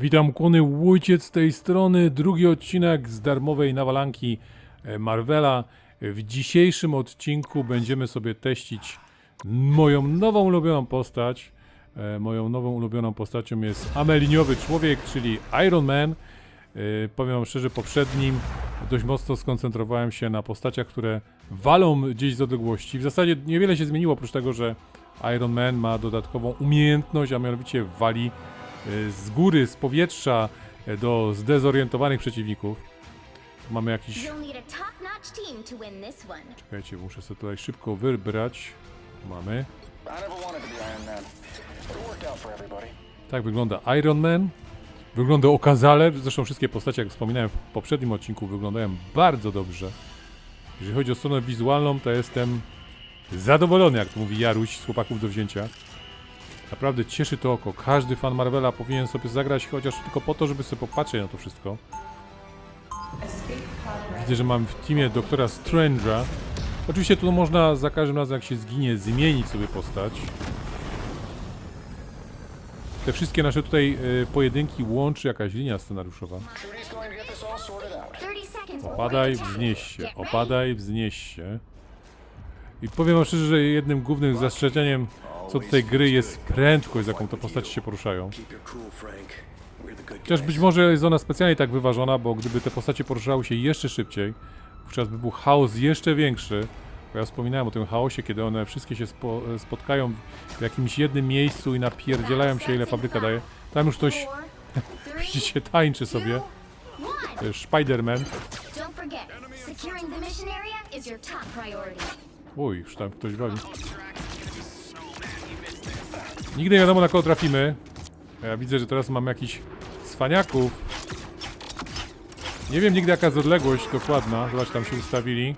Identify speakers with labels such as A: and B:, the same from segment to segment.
A: Witam kłony Łójciec z tej strony, drugi odcinek z darmowej nawalanki e, Marvela. W dzisiejszym odcinku będziemy sobie teścić moją nową ulubioną postać. E, Moją nową ulubioną postacią jest ameliniowy człowiek, czyli Iron Man. E, Powiem wam szczerze, poprzednim dość mocno skoncentrowałem się na postaciach, które walą gdzieś z odległości. W zasadzie niewiele się zmieniło, oprócz tego, że Iron Man ma dodatkową umiejętność, a mianowicie wali z góry, z powietrza e, do zdezorientowanych przeciwników. Tu mamy jakiś... Czekajcie, muszę sobie tutaj szybko wybrać. Mamy. Tak wygląda Iron Man. Wygląda okazale. Zresztą wszystkie postacie, jak wspominałem w poprzednim odcinku, wyglądają bardzo dobrze. Jeżeli chodzi o stronę wizualną, to jestem zadowolony, jak to mówi Jaruś z chłopaków do wzięcia. Naprawdę cieszy to oko. Każdy fan Marvela powinien sobie zagrać chociaż tylko po to, żeby sobie popatrzeć na to wszystko. Widzę, że mam w teamie doktora Strange'a. Oczywiście tu można za każdym razem, jak się zginie, zmienić sobie postać. Te wszystkie nasze tutaj y, pojedynki łączy jakaś linia scenariuszowa.
B: Trudy's going to get this all sorted out.
C: 30 seconds before
A: Opadaj, wznieś się, opadaj, wznieś się. I powiem wam szczerze, że jednym głównym zastrzeżeniem co do tej gry jest prędkość, z jaką te postacie się poruszają. Chociaż być może jest ona specjalnie tak wyważona, bo gdyby te postacie poruszały się jeszcze szybciej, wówczas by był chaos jeszcze większy. Bo ja wspominałem o tym chaosie, kiedy one wszystkie się spo, spotkają w jakimś jednym miejscu i napierdzielają się, ile fabryka daje. Tam już ktoś, widzicie, tańczy sobie.
C: one.
A: To jest Spider-Man. Uj, już tam ktoś wali. Nigdy nie wiadomo na kogo trafimy. Ja widzę, że teraz mam jakichś cwaniaków. Nie wiem nigdy jaka jest odległość dokładna. Zobacz, tam się ustawili.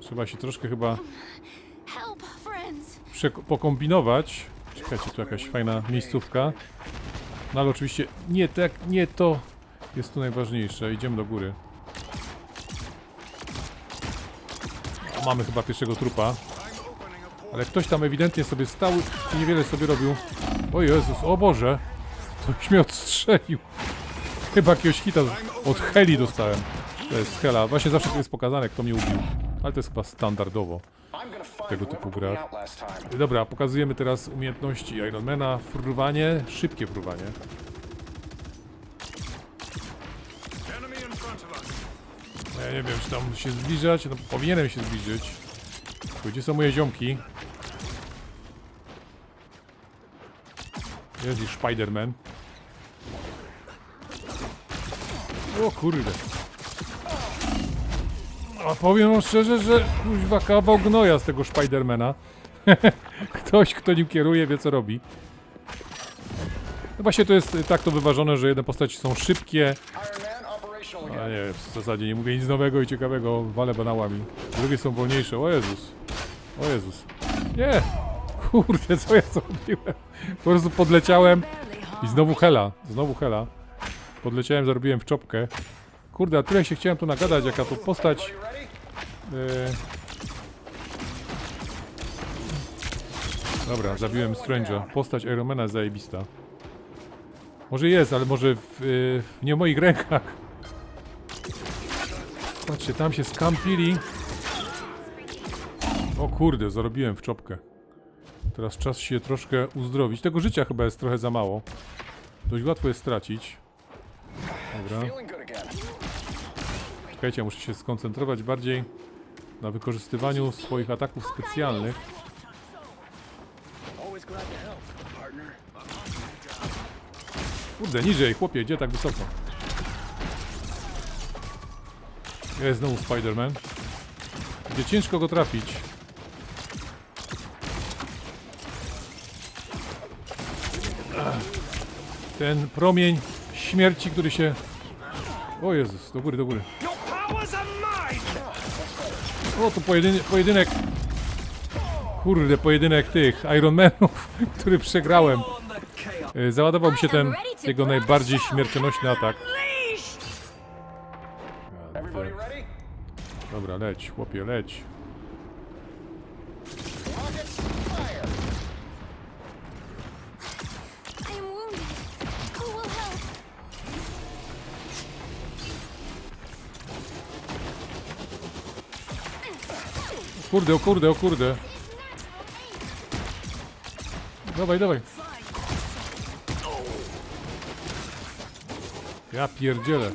A: Trzeba się troszkę chyba pokombinować. Czekajcie, tu jakaś fajna miejscówka. No ale oczywiście nie tak, nie to jest tu najważniejsze. Idziemy do góry. O, mamy chyba pierwszego trupa. Ale ktoś tam ewidentnie sobie stał i niewiele sobie robił. O Jezus, o Boże! Ktoś mnie odstrzelił. Chyba jakiegoś hita od Heli dostałem. To jest Hela. Właśnie zawsze to jest pokazane, kto mnie ubił. Ale to jest chyba standardowo. Tego typu gra. Dobra, pokazujemy teraz umiejętności Ironmana. Fruwanie, szybkie fruwanie. Ja nie wiem, czy tam się zbliżać. No, powinienem się zbliżyć. Gdzie są moje ziomki? Jest ich Spiderman. O kurde. A powiem wam szczerze, że kuźwa kawał gnoja z tego Spidermana. Ktoś, kto nim kieruje, wie co robi. No właśnie to jest tak to wyważone, że jedne postaci są szybkie, a nie, w zasadzie nie mówię nic nowego i ciekawego, walę banałami. Drugie są wolniejsze, o Jezus. O Jezus. Nie! Kurde, co ja zrobiłem? Po prostu podleciałem i znowu hela, znowu hela. Podleciałem, zarobiłem w czopkę. Kurde, a tyle się chciałem tu nagadać, jaka to postać... Yy... Dobra, zabiłem Strange'a. Postać Ironmana zajebista. Może jest, ale może w, yy, nie w moich rękach. Patrzcie, tam się skampili. O kurde, zarobiłem w czopkę. Teraz czas się troszkę uzdrowić. Tego życia chyba jest trochę za mało. Dość łatwo jest stracić. Dobra. Czekajcie, muszę się skoncentrować bardziej na wykorzystywaniu swoich ataków specjalnych. Kurde, niżej, chłopie, gdzie tak wysoko? Jest znowu Spider-Man. Gdzie ciężko go trafić. Ten promień śmierci, który się... O Jezus, do góry, do góry. O, to pojedynek, pojedynek... Kurde, pojedynek tych Ironmanów, który przegrałem. E, Załadował mi się ten jego najbardziej śmiercionośny atak. Dobra, leć, chłopie, leć. Kurde, o kurde, o kurde. Dawaj, dawaj. Ja pierdzielę.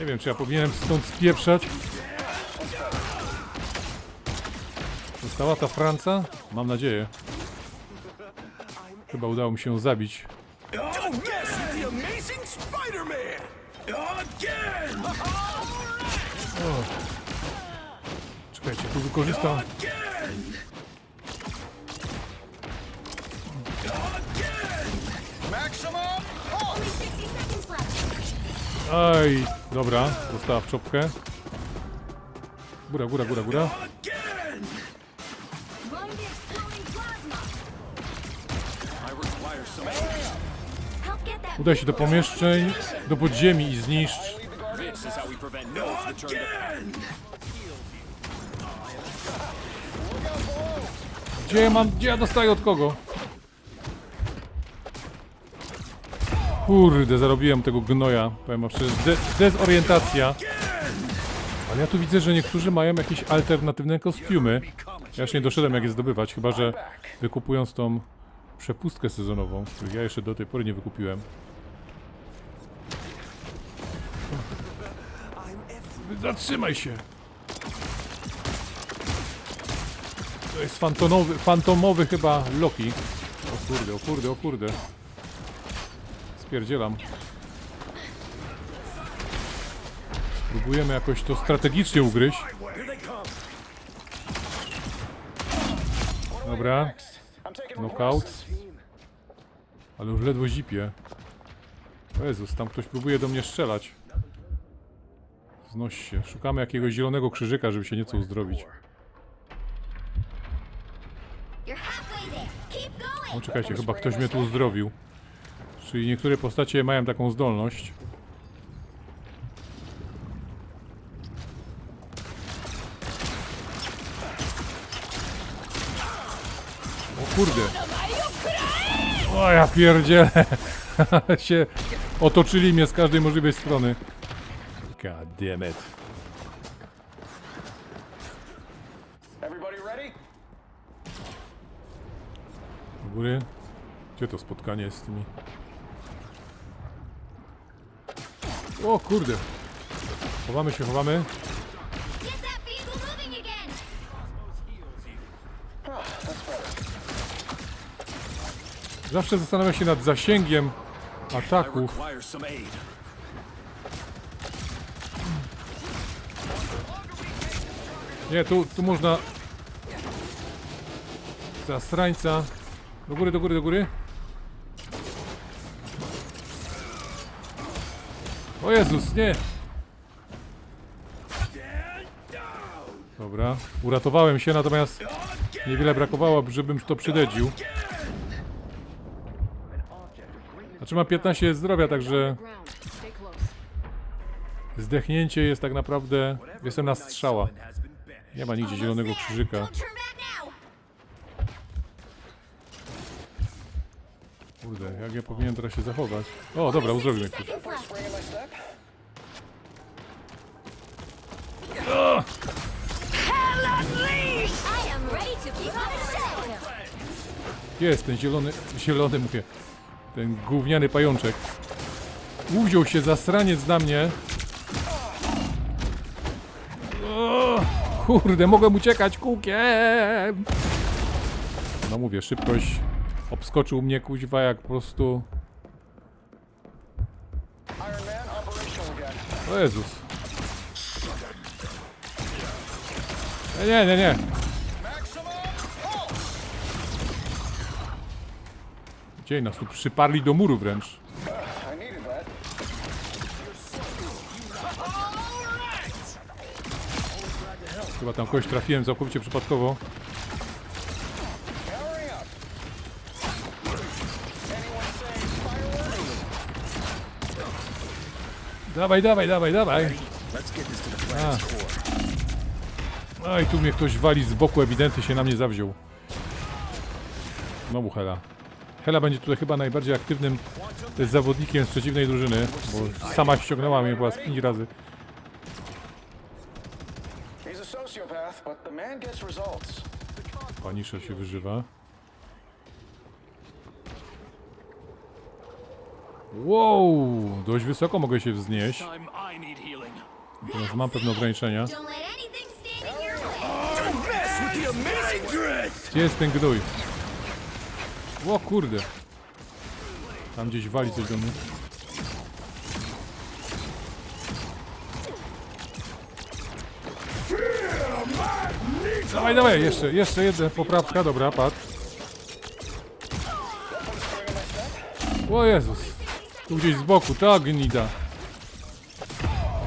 A: Nie wiem, czy ja powinienem stąd spieprzać. Została ta Franca? Mam nadzieję. Chyba udało mi się ją zabić.
D: Don't mess with the amazing Spider-Man! Again!
A: Czekajcie, tu wykorzystam.
D: Again!
B: Maximum!
C: Only 60 seconds left.
A: Aj, dobra, dostała w czopkę. Góra, góra, góra, góra. Udaj się do pomieszczeń, do podziemi i zniszcz.
D: This is how we prevent nodes to turn Again!
A: Gdzie ja mam, gdzie ja dostaję od kogo? Kurde, zarobiłem tego gnoja. Powiem wam szczerze, de dezorientacja. Ale ja tu widzę, że niektórzy mają jakieś alternatywne kostiumy. Ja już nie doszedłem jak je zdobywać, chyba że wykupując tą przepustkę sezonową, której ja jeszcze do tej pory nie wykupiłem. Zatrzymaj się! To jest fantomowy, fantomowy chyba Loki. O kurde, o kurde, o kurde. Spierdzielam. Spróbujemy jakoś to strategicznie ugryźć. Dobra, knockout. Ale już ledwo zipie. Jezus, tam ktoś próbuje do mnie strzelać. Znoś się. Szukamy jakiegoś zielonego krzyżyka, żeby się nieco uzdrowić. No czekajcie, chyba ktoś mnie tu uzdrowił. Czyli niektóre postacie mają taką zdolność. O kurde. O ja pierdzielę. się otoczyli mnie z każdej możliwej strony. God damn it.
B: Everybody ready?
A: Góry. Gdzie to spotkanie jest z tymi? O kurde. Chowamy się, chowamy. Zawsze zastanawiam się nad zasięgiem ataków. Nie, tu, tu można... Zastrańca. Do góry, do góry, do góry. O Jezus, nie! Dobra, uratowałem się, natomiast niewiele brakowało, żebym to przydedził. Znaczy mam 15 zdrowia, także zdechnięcie jest tak naprawdę... Jestem na strzała. Nie ma nigdzie zielonego krzyżyka. Kurde, jak ja powinienem teraz się zachować? O, dobra, uzdrowił mnie ktoś. Jest ten zielony, zielony mówię, ten gówniany pajączek? Uwziął się zasraniec na mnie. O, kurde, mogłem uciekać kółkiem. No mówię, szybkość obskoczył mnie kuźwa jak po prostu... O Jezus. Nie, nie, nie! Gdzie nas tu przyparli do muru wręcz. Chyba tam kogoś trafiłem całkowicie przypadkowo. Dawaj, dawaj, dawaj, dawaj.
D: Planet's core.
A: Oj, tu mnie ktoś wali z boku, ewidentnie się na mnie zawziął. Znowu Hela. Hela będzie tutaj chyba najbardziej aktywnym zawodnikiem z przeciwnej drużyny, bo sama ściągnęła mnie chyba z 5 razy. Panisza się wyżywa. Wow, dość wysoko mogę się wznieść. Teraz mam pewne ograniczenia. Gdzie jest ten gnój? O kurde. Tam gdzieś wali coś do mnie. Dawaj, dawaj, jeszcze, jeszcze jedna poprawka, dobra, padł. O Jezus. Tu gdzieś z boku, ta gnida.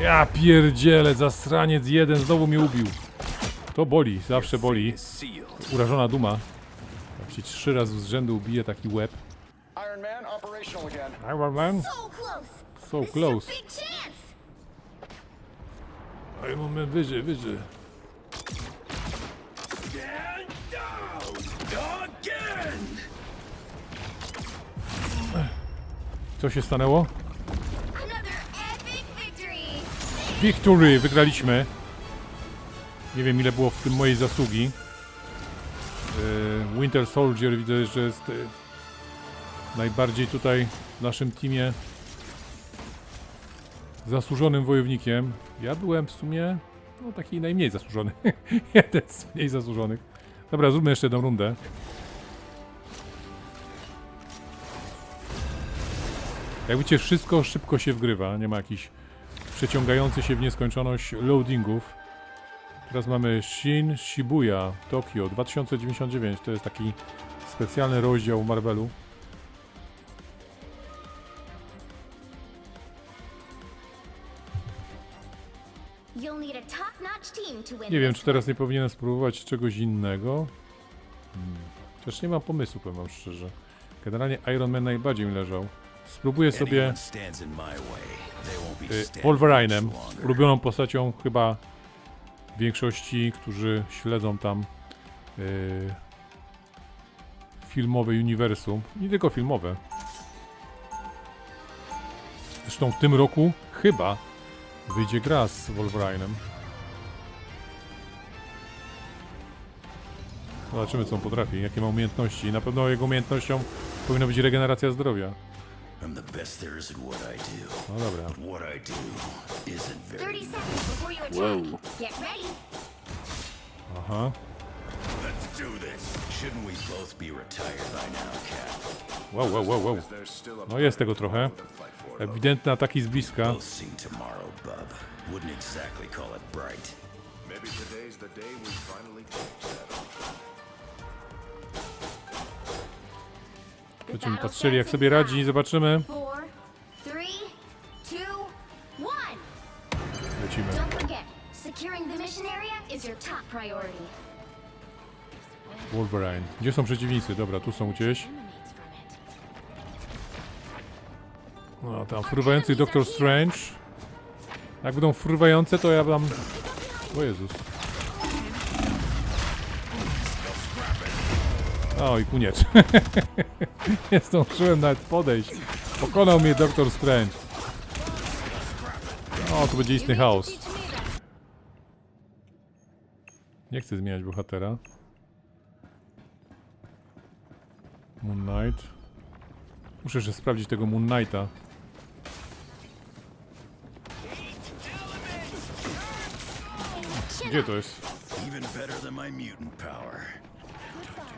A: Ja pierdzielę, zasraniec jeden znowu mnie ubił. To boli, zawsze boli. Urażona duma. Jak się trzy razy z rzędu ubije taki łeb.
B: Iron Man operational again.
A: Iron Man?
C: So close.
A: Iron Man wyżej, wyżej. Co się stanęło?
C: Victory.
A: Wygraliśmy. Nie wiem ile było w tym mojej zasługi. Yy, Winter Soldier widzę, że jest yy, najbardziej tutaj w naszym teamie zasłużonym wojownikiem. Ja byłem w sumie no, taki najmniej zasłużony. Jeden z mniej zasłużonych. Dobra, zróbmy jeszcze jedną rundę. Jak widzicie, wszystko szybko się wgrywa. Nie ma jakichś przeciągających się w nieskończoność loadingów. Teraz mamy Shin Shibuya Tokio 2099. To jest taki specjalny rozdział Marvelu. Nie wiem, czy teraz nie powinienem spróbować czegoś innego. Hmm. Chociaż nie mam pomysłu, powiem wam szczerze. Generalnie Iron Man najbardziej mi leżał. Spróbuję sobie y, Wolverine'em, ulubioną postacią chyba większości, którzy śledzą tam y, filmowe uniwersum. Nie tylko filmowe. Zresztą w tym roku chyba wyjdzie gra z Wolverine'em. Zobaczymy co on potrafi, jakie ma umiejętności. Na pewno jego umiejętnością powinna być regeneracja zdrowia.
E: I'm the best there is at what I do.
A: No dobra.
E: But what I do isn't
C: 30
E: very.
C: seconds before you attack. Get ready.
A: Aha.
E: Let's do this. Shouldn't we both be retired by now, Cap?
A: Wow, wow, wow, wow. No jest tego trochę. Ewidentne ataki z bliska.
E: Both tomorrow, bub. Wouldn't exactly call it bright.
D: Maybe today's the day we finally change that.
A: Będziemy patrzyli jak sobie radzi zobaczymy. Lecimy. Wolverine. Gdzie są przeciwnicy? Dobra, tu są gdzieś. No tam fruwający Doctor Strange. Jak będą fruwające to ja wam... O Jezus. O i koniec. Nie zdążyłem nawet podejść. Pokonał mnie Doctor Strange. O, tu będzie istny chaos. Nie chcę zmieniać bohatera. Moon Knight. Muszę jeszcze sprawdzić tego Moon Knighta. Gdzie to jest?
E: Even better than my mutant power.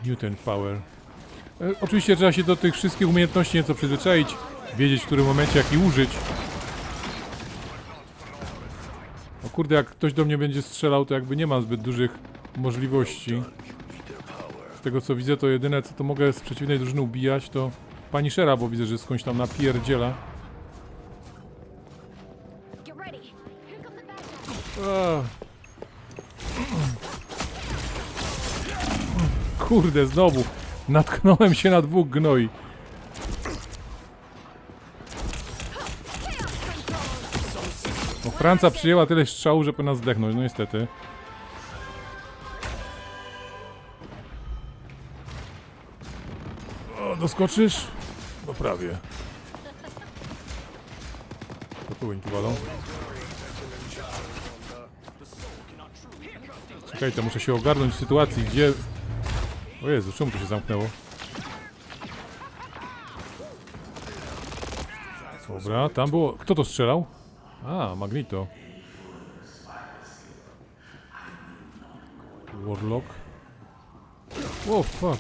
A: Mutant Power. E, oczywiście trzeba się do tych wszystkich umiejętności nieco przyzwyczaić. Wiedzieć w którym momencie jaki użyć. O kurde, jak ktoś do mnie będzie strzelał, to jakby nie mam zbyt dużych możliwości. Z tego co widzę, to jedyne co to mogę z przeciwnej drużyny ubijać to Punishera, bo widzę, że skądś tam napierdziela.
C: Get
A: Kurde, znowu natknąłem się na dwóch gnoi. No, Franca przyjęła tyle strzału, że powinna zdechnąć, no niestety. O, doskoczysz? No prawie. To tu tu walą. Czekaj, to muszę się ogarnąć w sytuacji, gdzie... O Jezu, czemu to się zamknęło? Dobra, tam było... Kto to strzelał? A, Magnito. Warlock. O, fuck.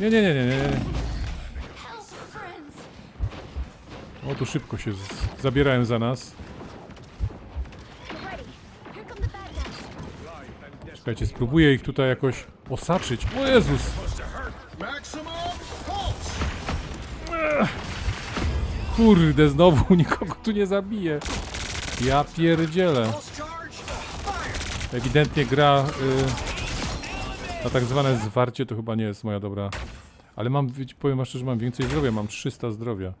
A: Nie, nie, nie, nie, nie. O, tu szybko się zabierają za nas. Czekajcie, spróbuję ich tutaj jakoś osaczyć. O Jezus! Kurde, znowu nikogo tu nie zabije. Ja pierdzielę. Ewidentnie gra y, na tak zwane zwarcie to chyba nie jest moja dobra. Ale mam, powiem szczerze, mam więcej zdrowia, mam 300 zdrowia.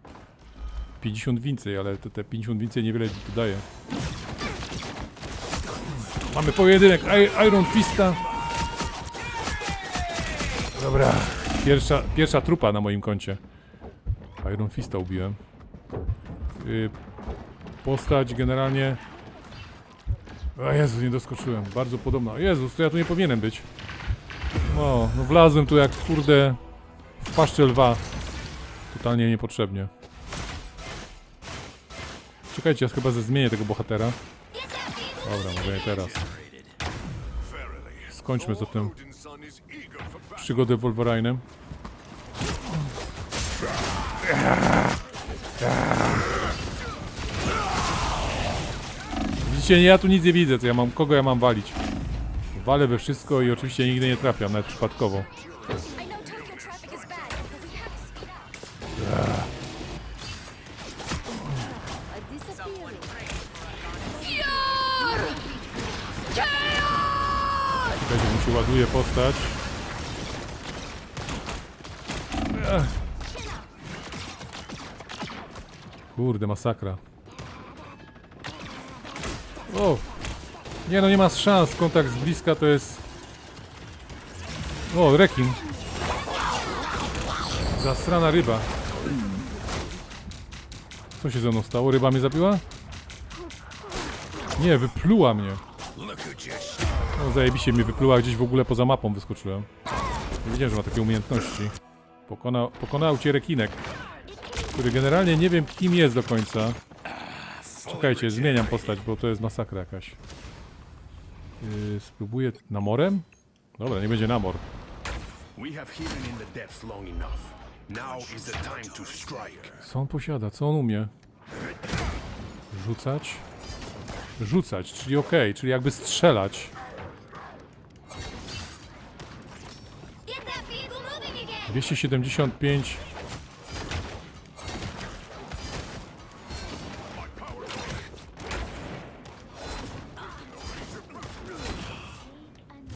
A: 50 więcej, ale te, te 50 więcej niewiele daje. Mamy pojedynek Iron Fista. Dobra, pierwsza, pierwsza trupa na moim koncie. Iron Fista ubiłem. Y, postać generalnie o Jezu, nie doskoczyłem. Bardzo podobna. O Jezus, to ja tu nie powinienem być. No, no wlazłem tu jak kurde w paszczę lwa. Totalnie niepotrzebnie. Czekajcie, ja chyba ze zmienię tego bohatera. Dobra, mówię teraz. Skończmy z tym
D: Odin's son is eager for battle.
A: przygodę Wolverine'em. Widzicie, ja tu nic nie widzę, to ja mam, kogo ja mam walić? Walę we wszystko i oczywiście nigdy nie trafiam, nawet przypadkowo. Ładuje postać. Kurde, masakra. O! Nie no, nie ma szans. Kontakt z bliska to jest... O, rekin. Zastrana ryba. Co się ze mną stało? Ryba mnie zabiła? Nie, wypluła mnie. No zajebiście mnie wypluła gdzieś w ogóle poza mapą wyskoczyłem. Nie wiedziałem, że ma takie umiejętności. Pokona, pokonał cię rekinek, który generalnie nie wiem kim jest do końca. Czekajcie, zmieniam postać, bo to jest masakra jakaś. Yy, spróbuję namorem? Dobra, nie będzie namor. Co on posiada? Co on umie? Rzucać? Rzucać, czyli okej, czyli jakby strzelać. 275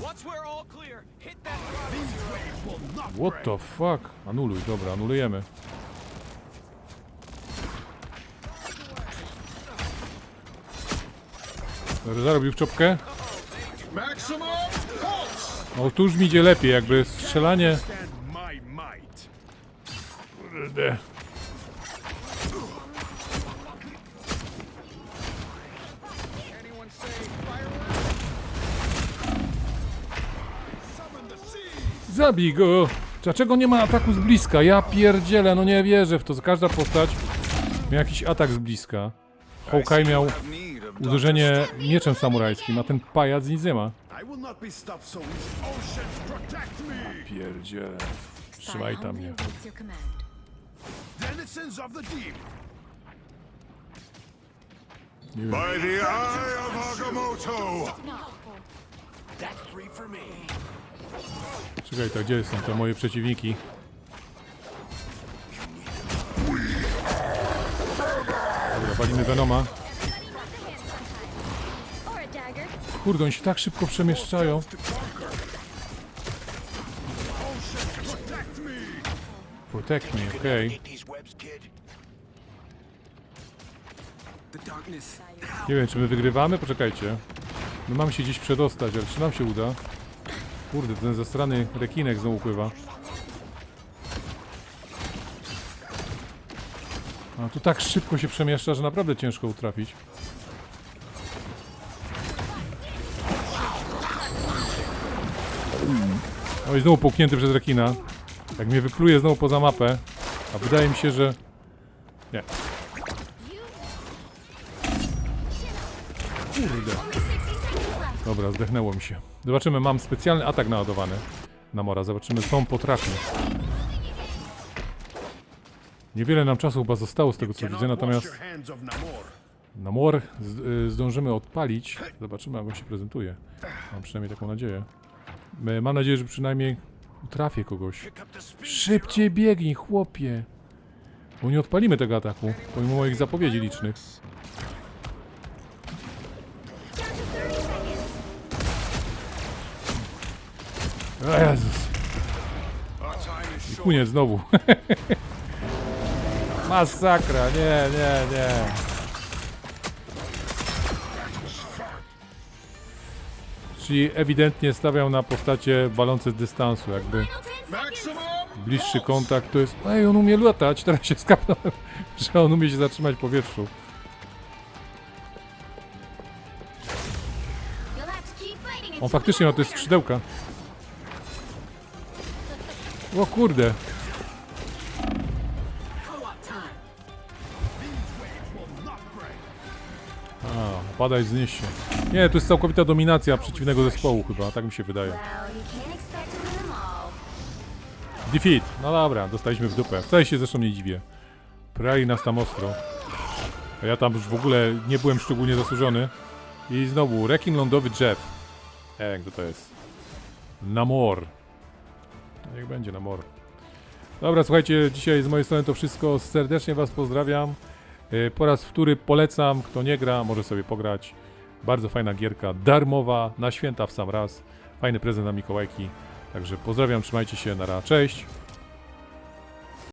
F: Once we're all clear, hit that throttle.
A: What the fuck? Anuluj, dobra, anulujemy. Zarobił w czopkę?
D: Pulse!
A: No mi idzie lepiej, jakby strzelanie... Zabij go! Dlaczego nie ma ataku z bliska? Ja pierdzielę, no nie wierzę w to. Każda postać miała jakiś atak z bliska. Hawkeye miał uderzenie mieczem samurajskim, a ten pajac nic nie ma. Pierdzielę. Trzymaj tam mnie.
G: Deep.
D: By the eye of Agamotto!
G: That's three for me.
A: Czekaj, to gdzie są te moje przeciwniki? Dobra, walimy Venoma. Kurde, oni się tak szybko przemieszczają. Protect me, okej.
G: Darkness.
A: Nie wiem, czy my wygrywamy? Poczekajcie. My mamy się gdzieś przedostać, ale czy nam się uda? Kurde, ten zastrany rekinek znowu pływa. A tu tak szybko się przemieszcza, że naprawdę ciężko utrafić. No i znowu połknięty przez rekina. Jak mnie wypluje znowu poza mapę. A wydaje mi się, że... Nie. Kurde. Dobra, zdechnęło mi się. Zobaczymy, mam specjalny atak naładowany na Mora. Zobaczymy, co on potrafi. Niewiele nam czasu chyba zostało z tego, co widzę, natomiast
G: Namor.
A: y, zdążymy odpalić. Zobaczymy, jak on się prezentuje. Mam przynajmniej taką nadzieję. Mam nadzieję, że przynajmniej trafię kogoś. Szybciej biegnij, chłopie! Bo nie odpalimy tego ataku, pomimo moich zapowiedzi licznych. O Jezus. I koniec znowu. Masakra, nie, nie, nie. Czyli ewidentnie stawiał na postacie walące z dystansu, jakby
C: Final 10
G: Maximum.
A: bliższy kontakt to jest... Ej, on umie latać, teraz się skapnąłem, że on umie się zatrzymać w powietrzu.
C: To
A: On faktycznie ma
C: a winner.
A: skrzydełka. O kurde. A, padaj znieś się. Nie, to jest całkowita dominacja przeciwnego zespołu chyba, tak mi się wydaje. Defeat. No dobra, dostaliśmy w dupę. Wcale się zresztą nie dziwię. Prali nas tam ostro. A ja tam już w ogóle nie byłem szczególnie zasłużony. I znowu, rekin lądowy Jeff. E, kto to jest? Namor. No, Niech będzie Namor. Dobra, słuchajcie, dzisiaj z mojej strony to wszystko. Serdecznie Was pozdrawiam. E, Po raz wtóry polecam, kto nie gra, może sobie pograć. Bardzo fajna gierka, darmowa, na święta w sam raz. Fajny prezent na Mikołajki. Także pozdrawiam, trzymajcie się, nara, cześć.